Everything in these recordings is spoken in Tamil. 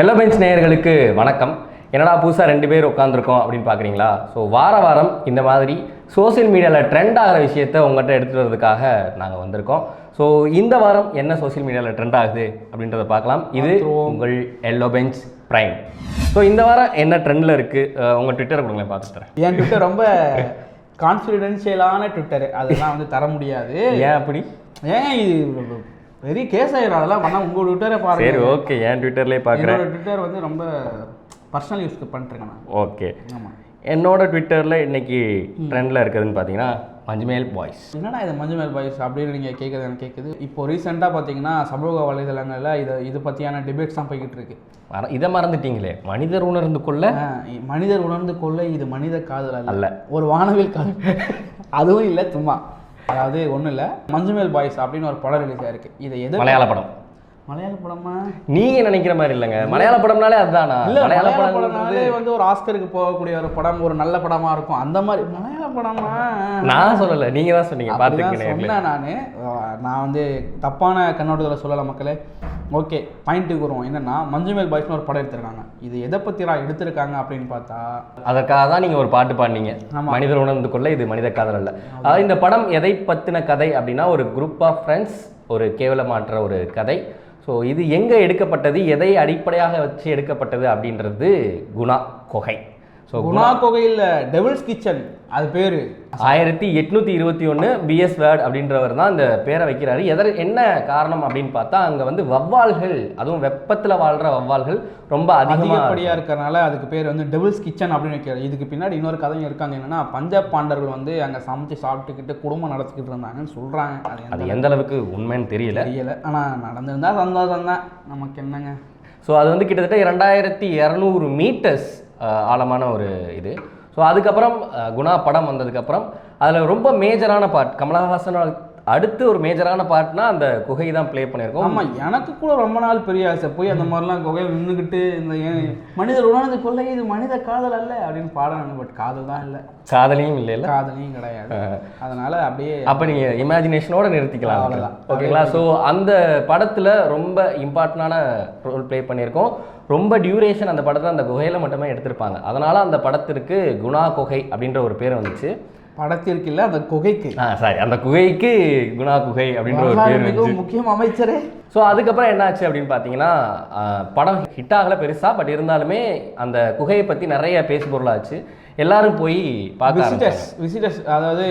எல்லோ பெஞ்ச் நேயர்களுக்கு வணக்கம். என்னடா புதுசாக ரெண்டு பேர் உட்காந்துருக்கோம் அப்படின்னு பார்க்குறீங்களா? ஸோ வார வாரம் இந்த மாதிரி சோஷியல் மீடியாவில் ட்ரெண்ட் ஆகிற விஷயத்த உங்கள்கிட்ட எடுத்துகிட்டு வரதுக்காக நாங்கள் வந்திருக்கோம். ஸோ இந்த வாரம் என்ன சோஷியல் மீடியாவில் ட்ரெண்ட் ஆகுது அப்படின்றத பார்க்கலாம். இது உங்கள் எல்லோ பெஞ்ச் ப்ரைம் ஸோ இந்த வாரம் என்ன ட்ரெண்டில் இருக்குது உங்கள் ட்விட்டரை கொடுங்களேன் பார்த்துட்டு என் ட்விட்டர் ரொம்ப கான்ஃபிடென்ஷியலான ட்விட்டர் அதெல்லாம் வந்து தர முடியாது. ஏன் அப்படி? ஏன் இது பெரிய கேஸ் ஆயிடும் அதெல்லாம் பண்ணா உங்க ட்விட்டரை சரி பாருங்க ஓகே என் ட்விட்டர்லேயே பார்க்குறேன் ட்விட்டர் வந்து ரொம்ப பர்சனல் யூஸ்க்கு பண்ணிட்டுருக்கேன் ஓகே ஆமாம் என்னோட ட்விட்டரில் இன்னைக்கு ட்ரெண்டில் இருக்குதுன்னு பார்த்தீங்கன்னா மஞ்சுமேல் பாய்ஸ் என்னடா இது மஞ்சுமேல் பாய்ஸ் அப்படின்னு நீங்கள் கேட்குறது எனக்கு கேட்குது இப்போ ரீசெண்டாக பார்த்தீங்கன்னா சமூக வலைதளங்களில் இது இது பற்றியான டிபேட்ஸ் தான் போய்கிட்டு இருக்கு. இதை மறந்துட்டீங்களே. மனிதர் உணர்ந்து கொள்ள? மனிதர் உணர்ந்து கொள்ள இது மனித காதல் அல்ல. ஒரு வானவில் காதல் அதுவும் இல்லை சும்மா. அதாவது ஒன்றும் இல்லை மஞ்சுமேல் பாய்ஸ் அப்படின்னு ஒரு படம் ரிலீஸ் ஆயிருக்கு. இதை எது மலையாள படம். மலையாள படமா? நீங்க நினைக்கிற மாதிரி இல்லைங்க. மலையாள படம்னாலே அதுதானா மலையாள மலையாள படம் படம்னாலே வந்து ஒரு ஆஸ்கருக்கு போகக்கூடிய ஒரு படம் ஒரு நல்ல படமா இருக்கும். அந்த மாதிரி மலையாள படமா? நான் சொல்லல. நீங்க தான் சொன்னீங்க. பாத்துக்கங்க சொன்னேன் நான். நான் வந்து தப்பான கண்ணோட்டத்தில் சொல்லலை மக்களே. ஓகே பாயிண்ட்டுக்கு வருவோம். என்னன்னா மஞ்சுமேல் பாய்ஸ்னு ஒரு படம் எடுத்திருக்காங்க. இது எதை பற்றிடா எடுத்திருக்காங்க அப்படின்னு பார்த்தா அதற்காக தான் நீங்க ஒரு பாட்டு பாடினீங்க. மனிதர் உணர்ந்து கொள்ள இது மனித காதல் அல்ல. அதாவது இந்த படம் எதை பத்தின கதை அப்படின்னா ஒரு குரூப் ஆஃப் ஃப்ரெண்ட்ஸ் ஒரு கேவலமாற்ற ஒரு கதை. ஸோ இது எங்கே எடுக்கப்பட்டது? எதை அடிப்படையாக வச்சு எடுக்கப்பட்டது அப்படின்றது குணா கொகை. ஸோ குணா கோகையில் டெவில்ஸ் கிச்சன் அது பேரு. ஆயிரத்தி எட்நூத்தி இருபத்தி ஒன்று பிஎஸ் வேர்ட் அப்படின்றவர் தான் இந்த பேரை வைக்கிறாரு. எதர் என்ன காரணம் அப்படின்னு பார்த்தா அங்கே வந்து வவ்வால்கள் அதுவும் வெப்பத்தில் வாழ்கிற வவ்வால்கள் ரொம்ப அதிகப்படியாக இருக்கறனால அதுக்கு பேர் வந்து டெவில்ஸ் கிச்சன் அப்படின்னு வைக்கிறார். இதுக்கு பின்னாடி இன்னொரு கதையும் இருக்காங்க. என்னன்னா பஞ்ச பாண்டர்கள் வந்து அங்கே சமைச்சு சாப்பிட்டுக்கிட்டு குடும்பம் நடத்திக்கிட்டு இருந்தாங்கன்னு சொல்கிறாங்க அது எந்த அளவுக்கு உண்மைன்னு தெரியல. தெரியல. ஆனால் நடந்திருந்தா சந்தோஷம் தான் நமக்கு என்னங்க? ஸோ அது வந்து கிட்டத்தட்ட இரண்டாயிரத்தி இரநூறு மீட்டர்ஸ் ஆழமான ஒரு இது. ஸோ அதுக்கப்புறம் குணா படம் வந்ததுக்கப்புறம் அதில் ரொம்ப மேஜரான பார்ட் கமலஹாசன் அடுத்து ஒரு மேஜரான பார்ட்னா அந்த குகை தான் ப்ளே பண்ணியிருக்கோம். ஆமா எனக்கு கூட ரொம்ப நாள் பெரிய ஆசை. போய் அந்த மாதிரிலாம் குகையில் நின்றுக்கிட்டு இந்த மனிதர் உணர்ந்து கொள்ள இது மனித காதல் அல்ல அப்படின்னு பாடணும் பட் காதல் தான் இல்லை. காதலையும் இல்லைல்ல காதலையும் கிடையாது. அதனால அப்படியே அப்போ நீங்கள் இமேஜினேஷனோட நிறுத்திக்கலாம் அவ்வளவுதான். ஓகேங்களா ஸோ அந்த படத்தில் ரொம்ப இம்பார்ட்டண்டான ரோல் ப்ளே பண்ணியிருக்கோம். ரொம்ப டியூரேஷன் அந்த படத்தில் அந்த குகையில் மட்டுமே எடுத்திருப்பாங்க. அதனால் அந்த படத்திற்கு குணா குகை அப்படின்ற ஒரு பேர் வந்துச்சு. படத்திற்கு இல்லை அந்த குகைக்கு. சாரி அந்த குகைக்கு குணா குகை அப்படின்ற ஒரு பேர் மிகவும் முக்கியம் அமைச்சரே. ஸோ அதுக்கப்புறம் என்னாச்சு அப்படின்னு பார்த்தீங்கன்னா படம் ஹிட் ஆகலை பெருசாக பட் இருந்தாலுமே அந்த குகையை பற்றி நிறைய பேசு பொருளாச்சு எல்லாரும் போய் பார்க்க விசிட்டர்ஸ் விசிட்டர்ஸ் அதாவது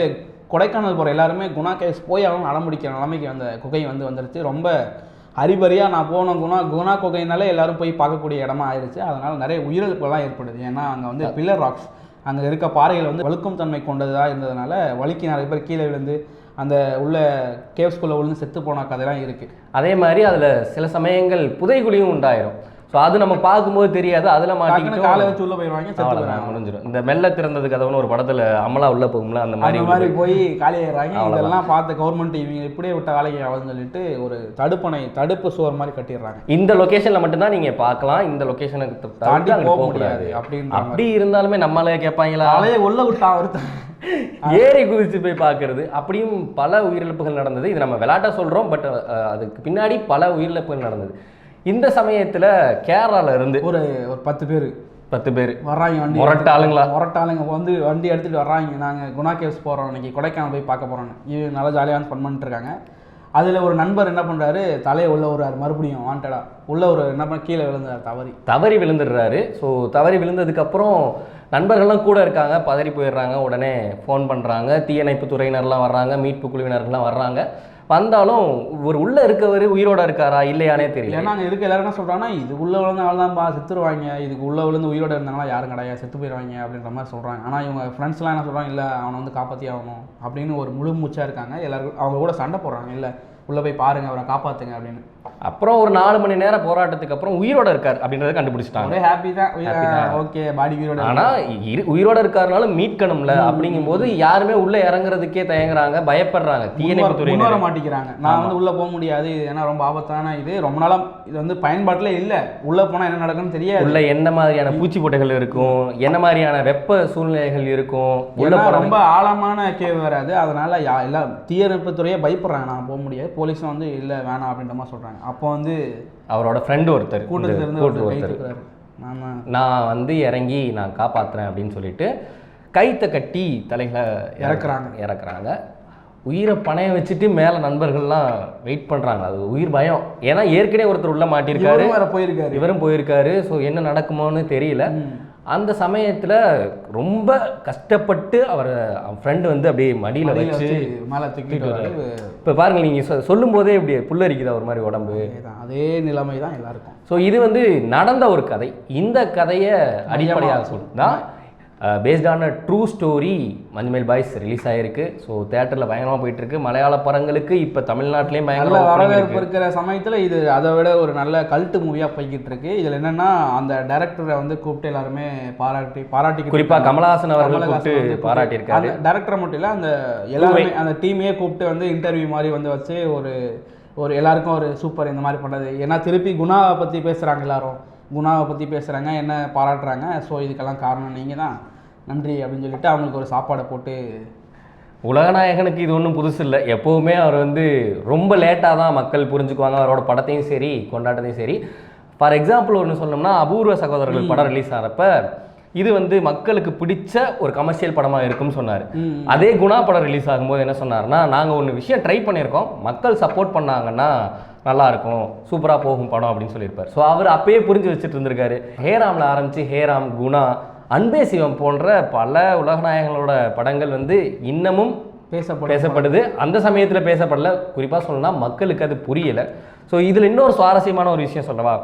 கொடைக்கானல் போகிற எல்லாருமே குணா கேஸ் போய் அவன் அடம்பிடிக்கிற நிலைமைக்கு அந்த குகை வந்து வந்துருச்சு. ரொம்ப ஹரிபரியாக நான் போனோம் குணா குணா குகைனாலே எல்லாரும் போய் பார்க்கக்கூடிய இடமா ஆயிடுச்சு அதனால நிறைய உயிரிழப்புகள்லாம் ஏற்படுது. ஏன்னா அங்கே வந்து பில்லர் ராக்ஸ் அங்கே இருக்க பாறைகள் வந்து வழுக்கும் தன்மை கொண்டதாக இருந்ததுனால வழுக்கி நிறைய பேர் கீழே விழுந்து அந்த உள்ள கேவ்ஸ்குள்ளே விழுந்து செத்து போன கதைலாம் இருக்குது அதே மாதிரி அதில் சில சமயங்கள் புதைகுழியும் உண்டாயிரும். ஸோ அது நம்ம பார்க்கும்போது தெரியாது அதில் மாட்டிக்கிட்டு காலை வச்சு உள்ளே போயிடுவாங்க அவ்வளோதான் முடிஞ்சிடும் இந்த மெல்ல திறந்தது கதவுன்னு ஒரு படத்தில் அமலா உள்ள போகும்ல அந்த மாதிரி மாதிரி போய் காலியாகிறாங்க. இதெல்லாம் பார்த்த கவர்மெண்ட் இவங்க இப்படியே விட்ட வேலைக்கு ஆகுதுன்னு சொல்லிட்டு ஒரு தடுப்பணை தடுப்பு சுவர் மாதிரி கட்டிடுறாங்க. இந்த லொகேஷன்ல மட்டும்தான் நீங்க பார்க்கலாம். இந்த லொகேஷனுக்கு தாண்டி போக முடியாது கூடாது அப்படின்ற அப்படி இருந்தாலுமே நம்மளே கேட்பாங்களா? காலையே உள்ள விட்டான் ஒருத்தன் ஏறி குதிச்சு போய் பார்க்கறது. அப்படியும் பல உயிரிழப்புகள் நடந்தது. இது நம்ம விளையாட்ட சொல்றோம் பட் அதுக்கு பின்னாடி பல உயிரிழப்புகள் நடந்தது. இந்த சமயத்துல கேரளால இருந்து ஒரு ஒரு பத்து பேர். பத்து பேர். வர்றாங்க வண்டி முரட்டு ஆளுங்களா? முரட்டு ஆளுங்க வந்து வண்டி எடுத்துட்டு வர்றாங்க. நாங்க குணா கேவ்ஸ் போறோம். இன்னைக்கு கொடைக்கானல் போய் பார்க்க போறோம்னு. இது நல்லா ஜாலியாக ஃபன் பண்ணிட்டு இருக்காங்க. அதுல ஒரு நண்பர் என்ன பண்றாரு? தலையை உள்ள விடுறாரு. மறுபடியும் வாண்டடா உள்ள ஒரு என்ன பண்ண கீழே விழுந்தார் தவறி. தவறி விழுந்துடுறாரு. ஸோ தவறி விழுந்ததுக்கப்புறம் நண்பர்கள்லாம் கூட இருக்காங்க. பதறி போயிடுறாங்க. உடனே ஃபோன் பண்ணுறாங்க தீயணைப்பு துறையினர்லாம் வர்றாங்க. மீட்பு குழுவினர்கள்லாம் வர்றாங்க. வந்தாலும் ஒரு உள்ளே இருக்கவர் உயிரோட இருக்காரா இல்லையானே தெரியல. ஏன்னா அங்கே இருக்க எல்லாரும் என்ன சொல்றாங்கன்னா இது உள்ள விழுந்தனால தான்ப்பா செத்துருவாங்க இதுக்கு உள்ள விழுந்து உயிரோட இருந்தாங்களா யாரும் கிடையாது. செத்து போயிடுவாங்க அப்படின்ற மாதிரி சொல்கிறாங்க ஆனால் இவங்க ஃப்ரெண்ட்ஸ்லாம் என்ன சொல்கிறாங்க இல்லை அவனை வந்து காப்பாற்றி ஆகணும் அப்படின்னு ஒரு முழு மூச்சாக இருக்காங்க. எல்லாருக்கும் அவங்க கூட சண்டை போடுறாங்க. இல்லை உள்ளே போய் பாருங்கள் அவரை காப்பாற்றுங்க அப்படின்னு. அப்புறம் ஒரு நாலு மணி நேரம் போராட்டத்துக்கு அப்புறம் உயிரோட இருக்கார் அப்படின்றத கண்டுபிடிச்சிட்டாங்க. ஹாப்பி தான். ஓகே பாடி உயிரோட ஆனா இரு- உயிரோட இருக்காருனால மீட்கணும்ல அப்படிங்கும்போது யாருமே உள்ள இறங்குறதுக்கே தயங்குறாங்க பயப்படுறாங்க. தீயணைப்பு முன்வர துறையினர். மாட்டேங்கிறாங்க நான் வந்து உள்ள போக முடியாது. ஏன்னா ரொம்ப ஆபத்தான இது. ரொம்ப நாளா இது வந்து பயன்பாட்டுல இல்ல. உள்ள போனா என்ன நடக்குன்னு தெரியாது. உள்ள என்ன மாதிரியான பூச்சி பொட்டைகள் இருக்கும்? என்ன மாதிரியான வெப்ப சூழ்நிலைகள் இருக்கும்? உள்ள ரொம்ப ஆழமான கேவ் வராது. அதனால எல்லாம் தீயணைப்பு துறையே பயப்படுறாங்க. நான் போக முடியாது. போலீஸும் வந்து இல்லை வேணாம் அப்படின்ற மாதிரி சொல்கிறாங்க இறக்குறாங்க அப்போ வந்து அவரோட ஃப்ரெண்டு ஒருத்தர். இந்த கூட்டத்துல இருந்து கூட்டு ஒருத்தர். நான் வந்து இறங்கி நான் காப்பாத்துறேன் அப்படின்னு சொல்லிட்டு கைத்தை கட்டி தலைகளை இறக்குறாங்க. இறக்குறாங்க. உயிரை பணைய வச்சுட்டு மேலே நண்பர்கள்லாம் வெயிட் பண்ணுறாங்க அது உயிர் பயம். ஏன்னா ஏற்கனவே ஒருத்தர் உள்ள மாட்டியிருக்காரு போயிருக்காரு. இவரும் போயிருக்காரு. ஸோ என்ன நடக்குமோன்னு தெரியல. அந்த சமயத்தில் ரொம்ப கஷ்டப்பட்டு அவர் ஃப்ரெண்டு வந்து அப்படியே மடியில் வச்சு மேலே தூக்கிட்டு வராரு. இப்போ பாருங்க நீங்கள் சொல்லும் போதே இப்படி புல்லரிக்குது ஒரு மாதிரி உடம்பு. அதே நிலைமை தான் எல்லாருக்கும். ஸோ இது வந்து நடந்த ஒரு கதை. இந்த கதையை அடிப்படையாக தான் based on true story Manjummel boys release ஆகிருக்கு ஸோ தேட்டரில் பயங்கரமாக போயிட்டு இருக்கு மலையாள படங்களுக்கு இப்போ தமிழ்நாட்டிலையும் நல்ல பயங்கர opening வரவேற்பு இருக்கு இருக்கிற சமயத்துல இது அதை விட ஒரு நல்ல கல்ட்டு மூவியா போய்கிட்டு இருக்கு இதுல என்னன்னா அந்த டைரக்டரை வந்து கூப்பிட்டு எல்லாருமே பாராட்டி பாராட்டி குறிப்பாக கமலஹாசன் அவர்கள் கூப்பிட்டு பாராட்டியிருக்காரு. டேரக்டரை மட்டும் இல்லை அந்த எல்லாருமே அந்த டீமையே கூப்பிட்டு வந்து இன்டர்வியூ மாதிரி வந்து வச்சு ஒரு ஒரு எல்லாருக்கும் ஒரு சூப்பர் இந்த மாதிரி பண்ணது. ஏன்னா திருப்பி குணாவை பற்றி பேசுகிறாங்க எல்லாரும். குணாவை பற்றி பேசுகிறாங்க என்ன பாராட்டுறாங்க. ஸோ இதுக்கெல்லாம் காரணம் நீங்கள் தான் நன்றி அப்படின்னு சொல்லிட்டு அவங்களுக்கு ஒரு சாப்பாடை போட்டு உலகநாயகனுக்கு இது ஒன்றும் புதுசு இல்லை. எப்போவுமே அவர் வந்து ரொம்ப லேட்டாக தான் மக்கள் புரிஞ்சுக்குவாங்க. அவரோட படத்தையும் சரி கொண்டாட்டத்தையும் சரி. ஃபார் எக்ஸாம்பிள் ஒன்று சொன்னோம்னா அபூர்வ சகோதரர்கள் படம் ரிலீஸ் ஆகிறப்ப இது வந்து மக்களுக்கு பிடிச்ச ஒரு கமர்ஷியல் படமாக இருக்கும்னு சொன்னார். அதே குணா படம் ரிலீஸ் ஆகும்போது என்ன சொன்னார்னா நாங்கள் ஒன்று விஷயம் ட்ரை பண்ணியிருக்கோம். மக்கள் சப்போர்ட் பண்ணாங்கன்னா நல்லா இருக்கும். சூப்பராக போகும் படம் அப்படின்னு சொல்லியிருப்பார். ஸோ அவர் அப்பயே புரிஞ்சு வச்சுட்டு இருந்திருக்காரு. ஹேராமில் ஆரம்பித்து ஹேராம் குணா அன்பே சிவம் போன்ற பல உலகநாயகங்களோட படங்கள் வந்து இன்னமும் பேசப்படும். பேசப்படுது. அந்த சமயத்தில் பேசப்படல. குறிப்பாக சொல்லணும்னா மக்களுக்கு அது புரியலை. ஸோ இதில் இன்னொரு சுவாரஸ்யமான ஒரு விஷயம் சொல்லவா?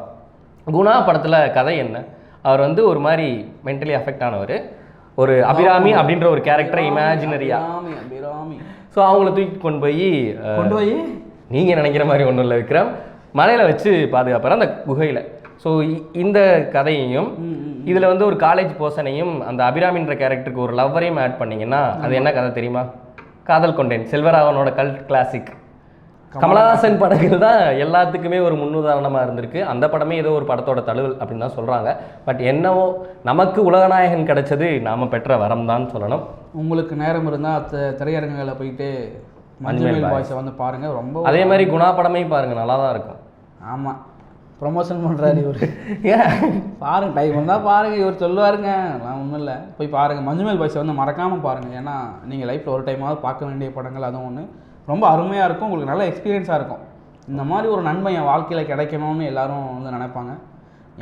குணா படத்தில் கதை என்ன? அவர் வந்து ஒரு மாதிரி மென்டலி அஃபெக்ட் ஆனவர். ஒரு அபிராமி அப்படின்ற ஒரு கேரக்டரை இமேஜினரியா ஸோ அவங்கள தூக்கி கொண்டு போய் கொண்டு போய்? நீங்கள் நினைக்கிற மாதிரி ஒன்றும் இல்லை விக்ரம். மலையில் வச்சு பாதுகாப்பார். அந்த குகையில். ஸோ இந்த கதையையும் இதில் வந்து ஒரு காலேஜ் போர்ஷனையும் அந்த அபிராமின்ற கேரக்டருக்கு ஒரு லவ்வரையும் ஆட் பண்ணீங்கன்னா அது என்ன கதை தெரியுமா? காதல் கொண்டேன் செல்வராகவனோட கல்ட் கிளாசிக் கமலஹாசன். படங்கள் தான் எல்லாத்துக்குமே ஒரு முன்னுதாரணமாக இருந்திருக்கு. அந்த படமே ஏதோ ஒரு படத்தோட தழுவல் அப்படின்னு தான் சொல்கிறாங்க பட் என்னவோ நமக்கு உலகநாயகன் கிடைச்சது நாம் பெற்ற வரம் தான் சொல்லணும். உங்களுக்கு நேரம் இருந்தால் திரையரங்குகளில் போயிட்டு மஞ்சுமேல் பாய்ஸ். வந்து பாருங்க. ரொம்ப அதே மாதிரி குணா படமே பாருங்கள் நல்லா தான் இருக்கும். ஆமாம் ப்ரொமோஷன் பண்ணுறாரு இவர். ஏன்? பாருங்க டைம் இருந்தால் பாருங்க இவர் சொல்லுவாருங்க. நான் ஒன்றும் இல்லை. போய் பாருங்க மஞ்சுமேல் பாய்ஸை வந்து மறக்காமல் பாருங்க. ஏன்னா நீங்கள் லைஃப்பில் ஒரு டைமாவது பார்க்க வேண்டிய படங்கள் அதுவும் ஒன்று ரொம்ப அருமையாக இருக்கும். உங்களுக்கு நல்ல எக்ஸ்பீரியன்ஸாக இருக்கும். இந்த மாதிரி ஒரு நன்மை என் வாழ்க்கையில் கிடைக்கணும்னு எல்லாரும் வந்து நினைப்பாங்க.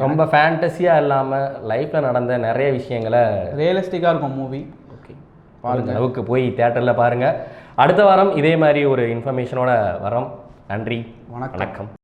ரொம்ப ஃபேண்டஸியாக இல்லாமல் லைஃப்பில் நடந்த நிறைய விஷயங்களை ரியலிஸ்டிக்காக இருக்கும் மூவி ஓகே பாருங்க. அளவுக்கு போய் தேட்டரில் பாருங்கள் அடுத்த வாரம் இதே மாதிரி ஒரு இன்ஃபர்மேஷனோட வரோம். நன்றி. வணக்கம். வணக்கம்.